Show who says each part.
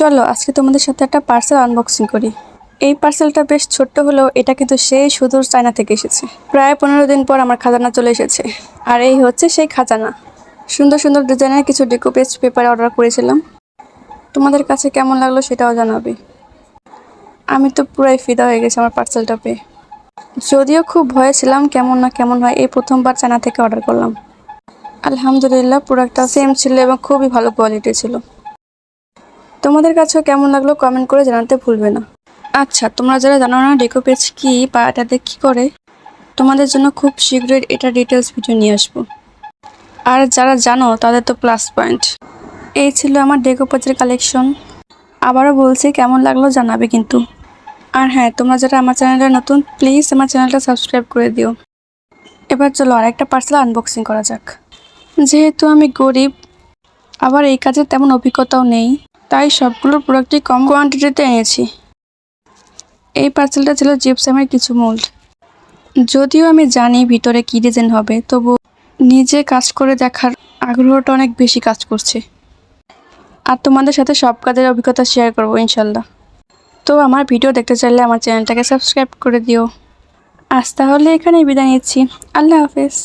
Speaker 1: চলো, আজকে তোমাদের সাথে একটা পার্সেল আনবক্সিং করি। এই পার্সেলটা বেশ ছোট্ট হলেও এটা কিন্তু সেই সুদূর চায়না থেকে এসেছে। প্রায় পনেরো দিন পর আমার খাজানা চলে এসেছে। আর এই হচ্ছে সেই খাজানা। সুন্দর সুন্দর ডিজাইনের কিছু ডেকোপেজ পেপার অর্ডার করেছিলাম। তোমাদের কাছে কেমন লাগল সেটাও জানাবে। আমি তো পুরাই ফিদা হয়ে গেছি আমার পার্সেলটা পেয়ে। যদিও খুব ভয়ে ছিলাম কেমন না কেমন হয় এই প্রথমবার চায়না থেকে অর্ডার করলাম। আলহামদুলিল্লাহ প্রোডাক্টটা সেম ছিল এবং খুবই ভালো কোয়ালিটি ছিল। তোমাদের কাছেও কেমন লাগল কমেন্ট করে জানাতে ভুলবে না। আচ্ছা তোমরা যারা জানো না ডেকো পেজ কী বা এটাতে কী করে, তোমাদের জন্য খুব শীঘ্রই এটা ডিটেলস ভিডিও নিয়ে আসব। আর যারা জানো, তাদের তো প্লাস পয়েন্ট এই ছিল আমার ডেকো পেজের কালেকশন আবারও বলছি, কেমন লাগল জানাবে কিন্তু। আর হ্যাঁ তোমরা যারা আমার চ্যানেলে নতুন প্লিজ আমার চ্যানেলটা সাবস্ক্রাইব করে দিও। এবার চলো আরেকটা পার্সেল আনবক্সিং করা যাক। যেহেতু আমি গরিব, আবার এই কাজের তেমন অভিজ্ঞতাও নেই। তাই সবগুলো প্রোডাক্টই কম কোয়ান্টিটিতে এনেছি। এই পার্সেলটা ছিল জিপসামের কিছু মোল্ড যদিও আমি জানি ভিতরে কী ডিজাইন হবে, তবু নিজে কাজ করে দেখার আগ্রহটা অনেক বেশি কাজ করছে। আর তোমাদের সাথে সব কাজের অভিজ্ঞতা শেয়ার করব, ইনশাল্লাহ। তো আমার ভিডিও দেখতে চাইলে আমার চ্যানেলটাকে সাবস্ক্রাইব করে দিও। আজ তাহলে এখানেই বিদায় নিচ্ছি। আল্লাহ হাফেজ।